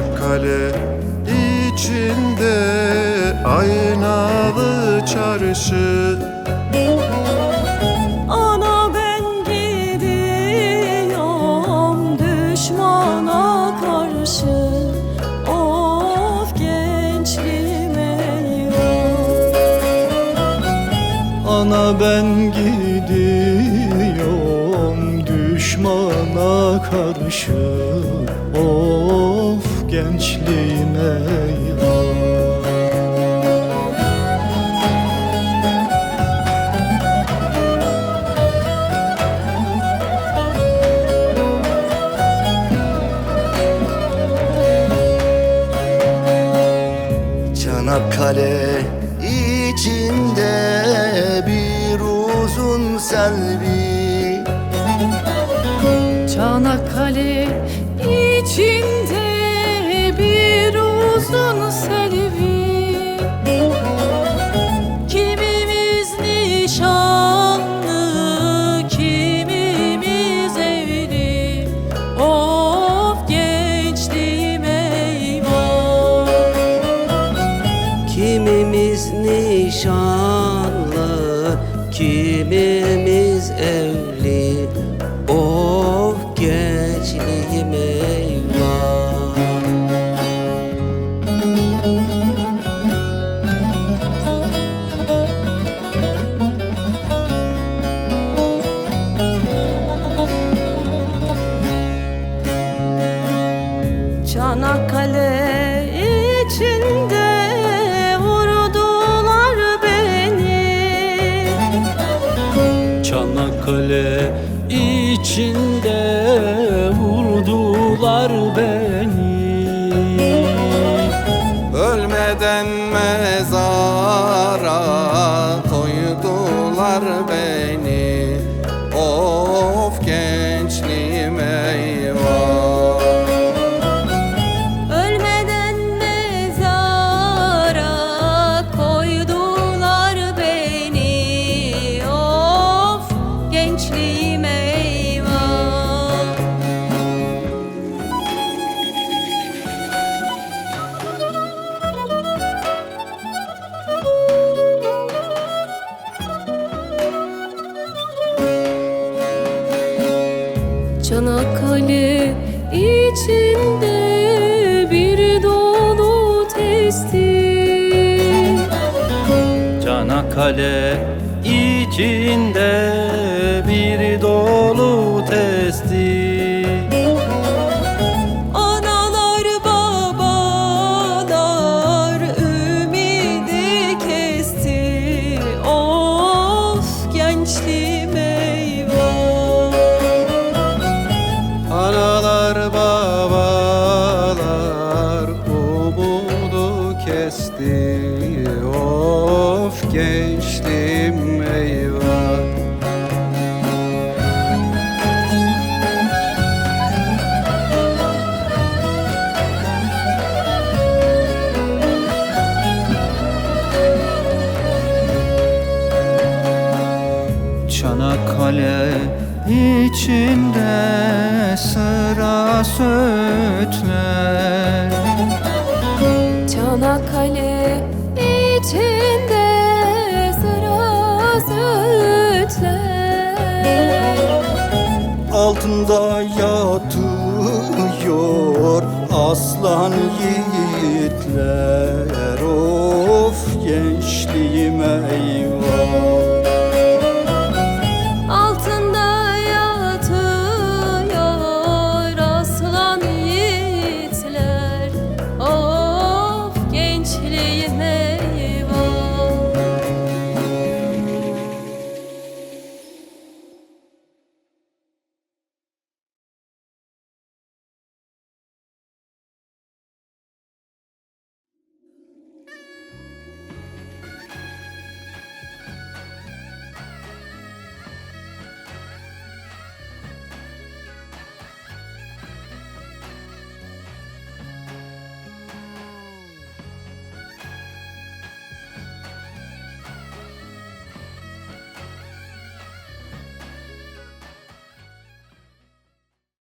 Çanakkale içinde aynalı çarşı. Ana ben gidiyorum düşmana karşı. Of gençliğim eyvah. Ana ben gidiyorum düşmana karşı. Of gençliğim eyvah Çanakkale içinde bir uzun selvi. Çanakkale içinde uzun selvi Kimimiz nişanlı, kimimiz evli. Of gençliğim eyvah. Kimimiz nişanlı, kimimiz evli Çanakkale içinde vurdular beni. Çanakkale içinde vurdular beni. Ölmeden mezara koydular beni. Of Çanakkale içinde bir dolu testi. Çanakkale içinde kesti Of gençliğim eyvah. Çanakkale içinde sıra söğütler Çanakkale içinde sıra sütler. Altında yatıyor aslan yiğitler. Of gençliğim eyvah